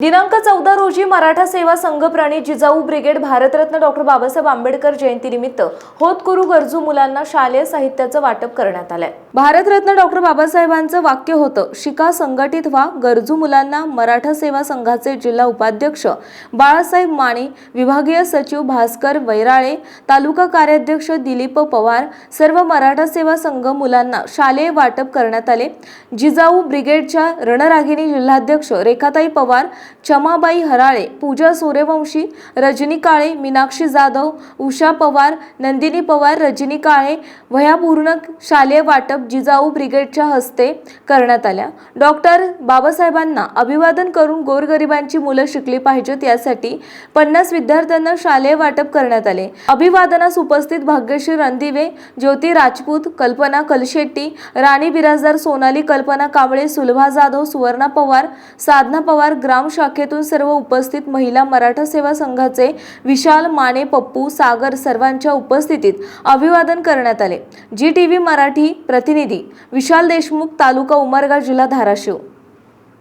दिनांक चौदा रोजी मराठा सेवा संघ प्राणी जिजाऊ ब्रिगेड भारतरत्न डॉक्टर बाबासाहेब आंबेडकर जयंतीनिमित्त होतकुरू गरजू मुलांना शालेय साहित्याचं वाटप करण्यात आलंय. भारतरत्न डॉक्टर बाबासाहेबांचं वाक्य होतं शिका संघटित व्हा गरजू मुलांना मराठा सेवा संघाचे जिल्हा उपाध्यक्ष बाळासाहेब माने विभागीय सचिव भास्कर वैराळे तालुका कार्याध्यक्ष दिलीप पवार सर्व मराठा सेवा संघ मुलांना शालेय वाटप करण्यात आले. जिजाऊ ब्रिगेडच्या रणरागिणी जिल्हाध्यक्ष रेखाताई पवार चमाबाई हराळे पूजा सूर्यवंशी रजनी काळे मीनाक्षी जाधव उषा पवार नंदिनी पवार रजनी काळे वह्यापूर्ण शालेय वाटप जिजाऊ ब्रिगेडच्या हस्ते करण्यात आल्या. डॉक्टर बाबासाहेबांना अभिवादन करून गोरगरिबांची मुलं शिकली पाहिजेत यासाठी पन्नास विद्यार्थ्यांना शालेय वाटप करण्यात आले. अभिवादनास उपस्थित भाग्यश्री रणदिवे ज्योती राजपूत कल्पना कलशेट्टी राणी बिराजदार सोनाली कल्पना कांबळे सुलभा जाधव सुवर्णा पवार साधना पवार ग्राम शाखेतून सर्व उपस्थित महिला मराठा सेवा संघाचे विशाल माने पप्पू सागर सर्वांच्या उपस्थितीत अभिवादन करण्यात आले. जी टी व्ही मराठी प्रतिनिधी विशाल देशमुख तालुका उमरगा जिल्हा धाराशिव.